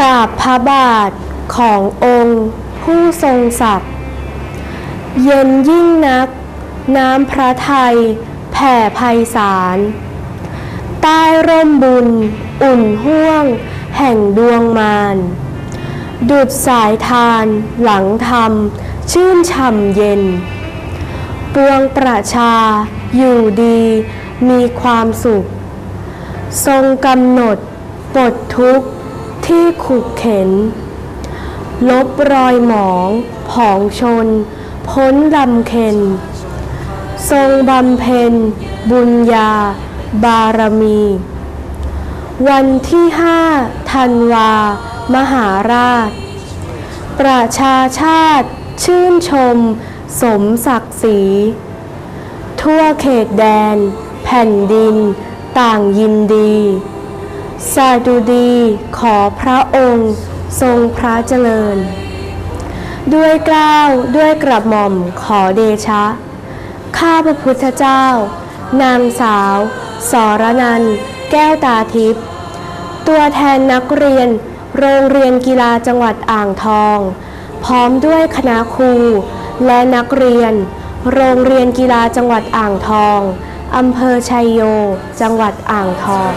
ราบพระบาทขององค์ผู้ทรงศักดิ์เย็นยิ่งนัก น้ำพระไทยแผ่ไพศาลใต้ร่มบุญ อุ่นห่วง แห่งดวงมารดุดสายทานหลังธรรม ชื่นช่ำเย็น ปวงประชาอยู่ดีมีความสุข ทรงกำหนดปลดทุกข์ ที่ขุกเข็น ลบรอยหมองผองชน พ้นลำเค็น ทรงบำเพ็ญ บุญญา บารมี วันที่ห้าธันวา มหาราช ประชาชาติชื่นชม สมศักดิ์ศรี ทั่วเขตแดน แผ่นดิน ต่างยินดี สาดุดีขอพระองค์ ทรงพระเจริญ ด้วยกล้าวด้วยกระหม่อมขอเดชะ ข้าพระพุทธเจ้า นางสาว สรนัน แก้วตาทิพย์ตัวแทนนักเรียน โรงเรียนกีฬาจังหวัดอ่างทอง พร้อมด้วยคณะครู และนักเรียน โรงเรียนกีฬาจังหวัดอ่างทองอำเภอชัยโย จังหวัดอ่างทอง